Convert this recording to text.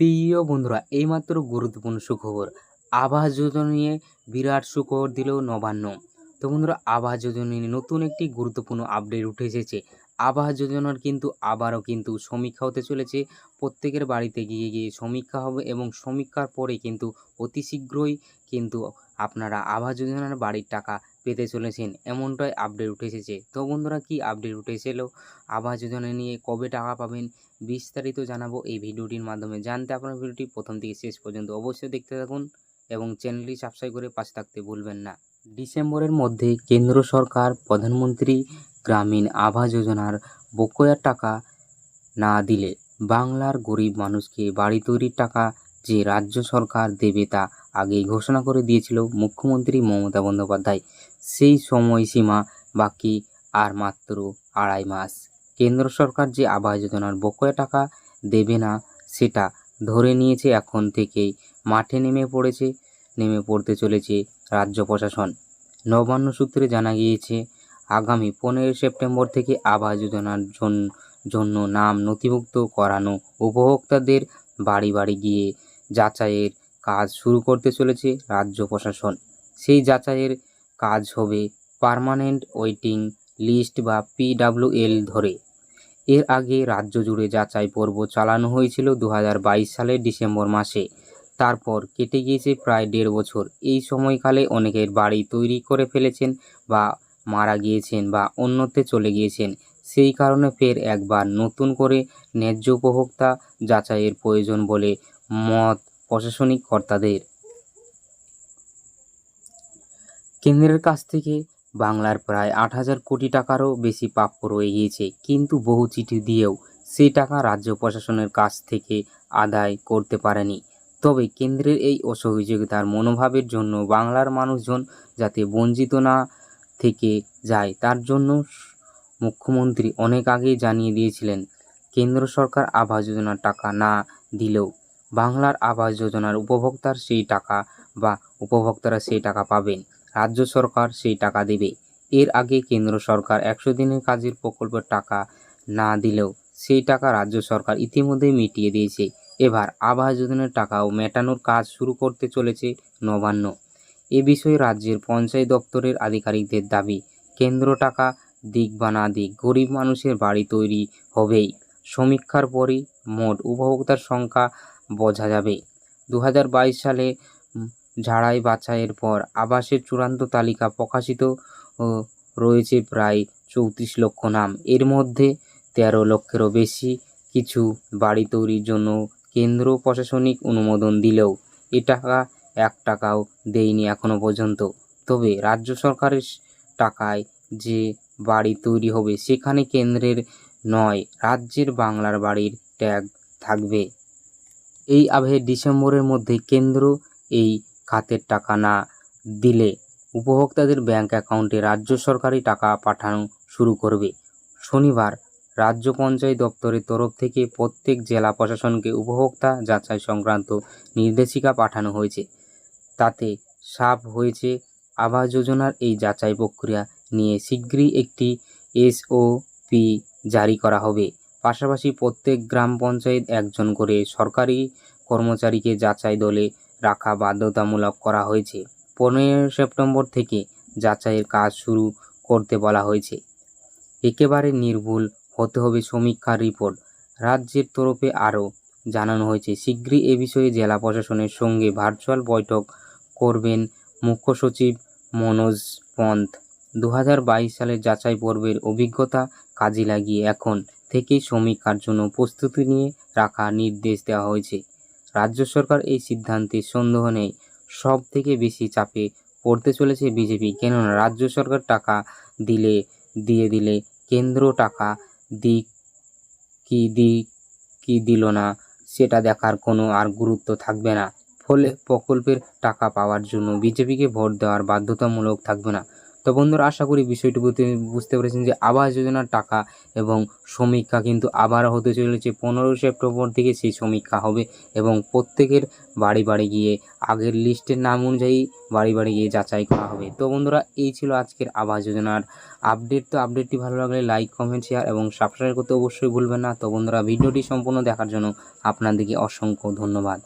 প্রিয় বন্ধুরা এইমাত্র গুরুত্বপূর্ণ সুখবর। আবাস যোজনা নিয়ে বিরাট সুখবর দিল নবান্ন। তো বন্ধুরা আবাস যোজনা নিয়ে নতুন একটি গুরুত্বপূর্ণ আপডেট উঠে এসেছে। আবাস যোজনার কিন্তু আবারও কিন্তু সমীক্ষা হতে চলেছে। প্রত্যেকের বাড়িতে গিয়ে গিয়ে সমীক্ষা হবে এবং সমীক্ষার পরে কিন্তু অতি শীঘ্রই কিন্তু আপনারা আবাস যোজনার বাড়ির টাকা পেতে চলেছেন। এমনটাই আপডেট উঠে এসেছে। তো বন্ধুরা, কি আপডেট উঠে এসেলো? আবাস যোজনা নিয়ে কবে টাকা পাবেন বিস্তারিত জানাব এই ভিডিওটির মাধ্যমে। জানতে আপনার ভিডিওটি প্রথম থেকে শেষ পর্যন্ত অবশ্যই দেখতে থাকুন এবং চ্যানেলটি সাবস্ক্রাইব করে পাশে থাকতে ভুলবেন না। ডিসেম্বরের মধ্যে কেন্দ্র সরকার প্রধানমন্ত্রী গ্রামীণ আবাস যোজনার বকেয়া টাকা না দিলে বাংলার গরিব মানুষকে বাড়ি তৈরির টাকা যে রাজ্য সরকার দেবে তা আগেই ঘোষণা করে দিয়েছিল মুখ্যমন্ত্রী মমতা বন্দ্যোপাধ্যায়। সেই সময়সীমা বাকি আর মাত্র আড়াই মাস। কেন্দ্র সরকার যে আবাস যোজনার বকেয়া টাকা দেবে না, সেটা ধরে নিয়েছে এখন থেকেই। মাঠে নেমে পড়েছে, নেমে পড়তে চলেছে রাজ্য প্রশাসন। নবান্ন সূত্রে জানা গিয়েছে, আগামী পনেরোই সেপ্টেম্বর থেকে আবাস যোজনার জন- জন্য নাম নথিভুক্ত করানো উপভোক্তাদের বাড়ি বাড়ি গিয়ে যাচাইয়ের কাজ শুরু করতে চলেছে রাজ্য প্রশাসন। সেই যাচাইয়ের কাজ হবে পার্মানেন্ট ওয়েটিং লিস্ট বা পিডাব্লিউএল ধরে। এর আগে রাজ্য জুড়ে যাচাই পর্ব চালানো হয়েছিল দু হাজার বাইশ সালের ডিসেম্বর মাসে। তারপর কেটে গিয়েছে প্রায় দেড় বছর। এই সময়কালে অনেকের বাড়ি তৈরি করে ফেলেছেন বা মারা গিয়েছেন বা অন্যত্রে চলে গিয়েছেন। সেই কারণে ফের একবার নতুন করে ন্যায্য উপভোক্তা যাচাইয়ের প্রয়োজন বলে মত প্রশাসনিক কর্তাদের। কেন্দ্রের কাছ থেকে বাংলার প্রায় আট হাজার কোটি টাকারও বেশি প্রাপ্য রয়ে গিয়েছে। কিন্তু বহু চিঠি দিয়েও সেই টাকা রাজ্য প্রশাসনের কাছ থেকে আদায় করতে পারেনি। তবে কেন্দ্রের এই অসহযোগিতার মনোভাবের জন্য বাংলার মানুষজন যাতে বঞ্চিত না থেকে যায়, তার জন্য মুখ্যমন্ত্রী অনেক আগেই জানিয়ে দিয়েছিলেন, কেন্দ্র সরকার আবাস যোজনার টাকা না দিলেও বাংলার আবাস যোজনার উপভোক্তার সেই টাকা বা উপভোক্তারা সেই টাকা পাবেন, রাজ্য সরকার সেই টাকা দেবে। এর আগে কেন্দ্র সরকার একশো দিনের কাজের প্রকল্পের টাকা না দিলেও সেই টাকা রাজ্য সরকার ইতিমধ্যেই মিটিয়ে দিয়েছে। এবার আবাস যোজনার টাকাও মেটানোর কাজ শুরু করতে চলেছে নবান্ন। এ বিষয়ে রাজ্যের পঞ্চায়েত দপ্তরের আধিকারিকদের দাবি, কেন্দ্র টাকা দিক বা না দিক গরিব মানুষের বাড়ি তৈরি হবেই। সমীক্ষার পরই মোট উপভোক্তার সংখ্যা বোঝা যাবে। দু হাজার বাইশ সালে ঝাড়াই বাছাইয়ের পর আবাসের চূড়ান্ত তালিকা প্রকাশিত রয়েছে প্রায় চৌত্রিশ লক্ষ নাম। এর মধ্যে তেরো লক্ষেরও বেশি কিছু বাড়ি তৈরির জন্য কেন্দ্র প্রশাসনিক অনুমোদন দিলেও এ টাকা এক টাকাও দেয়নি এখনও পর্যন্ত। তবে রাজ্য সরকারের টাকায় যে বাড়ি তৈরি হবে সেখানে কেন্দ্রের নয়, রাজ্যের বাংলার বাড়ির ট্যাগ থাকবে। এই আবহে ডিসেম্বরের মধ্যে কেন্দ্র এই খাতের টাকা না দিলে উপভোক্তাদের ব্যাংক অ্যাকাউন্টে রাজ্য সরকারি টাকা পাঠানো শুরু করবে। শনিবার রাজ্য পঞ্চায়েত দপ্তরের তরফ থেকে প্রত্যেক জেলা প্রশাসনকে উপভোক্তা যাচাই সংক্রান্ত নির্দেশিকা পাঠানো হয়েছে। তাতে সাফ হয়েছে, আবাস যোজনার এই যাচাই প্রক্রিয়া নিয়ে শীঘ্রই একটি এসওপি জারি করা হবে। পাশাপাশি প্রত্যেক গ্রাম পঞ্চায়েত একজন করে সরকারি কর্মচারীকে যাচাই দলে রাখা বাধ্যতামূলক করা হয়েছে। পনেরোই সেপ্টেম্বর থেকে যাচাইয়ের কাজ শুরু করতে বলা হয়েছে। একেবারে নির্ভুল হতে হবে সমীক্ষার রিপোর্ট। রাজ্যের তরফে আরও জানানো হয়েছে, শীঘ্রই এ বিষয়ে জেলা প্রশাসনের সঙ্গে ভার্চুয়াল বৈঠক করবেন মুখ্য সচিব মনোজ পন্থ। দু হাজার বাইশ সালের যাচাই পর্বের অভিজ্ঞতা কাজে লাগিয়ে এখন থেকেই সমীক্ষার জন্য প্রস্তুতি নিয়ে রাখার নির্দেশ দেওয়া হয়েছে। রাজ্য সরকার এই সিদ্ধান্তে সন্দেহ নেই, সব থেকে বেশি চাপে পড়তে চলেছে বিজেপি, কেননা রাজ্য সরকার টাকা দিলে, দিয়ে দিলে কেন্দ্র টাকা দিক কি দিক কি দিল না, সেটা দেখার কোনো আর গুরুত্ব থাকবে না। ফলে প্রকল্পের টাকা পাওয়ার জন্য বিজেপিকে ভোট দেওয়ার বাধ্যতামূলক থাকবে না। তো বন্ধুরা, আশা করি বিষয়টি বুঝতে- পেরেছেন যে আবাস যোজনার টাকা এবং সমীক্ষা কিন্তু আবার হতে চলেছে। পনেরোই সেপ্টেম্বর থেকে সেই সমীক্ষা হবে এবং প্রত্যেকের বাড়ি বাড়ি গিয়ে আগের লিস্টের নাম অনুযায়ী বাড়ি বাড়ি গিয়ে যাচাই করা হবে। তো বন্ধুরা, এই ছিল আজকের আবাস যোজনার আপডেট। তো আপডেটটি ভালো লাগলে লাইক, কমেন্ট, শেয়ার এবং সাবস্ক্রাইব করতে অবশ্যই ভুলবেন না। তো বন্ধুরা, ভিডিওটি সম্পূর্ণ দেখার জন্য আপনাদেরকে অসংখ্য ধন্যবাদ।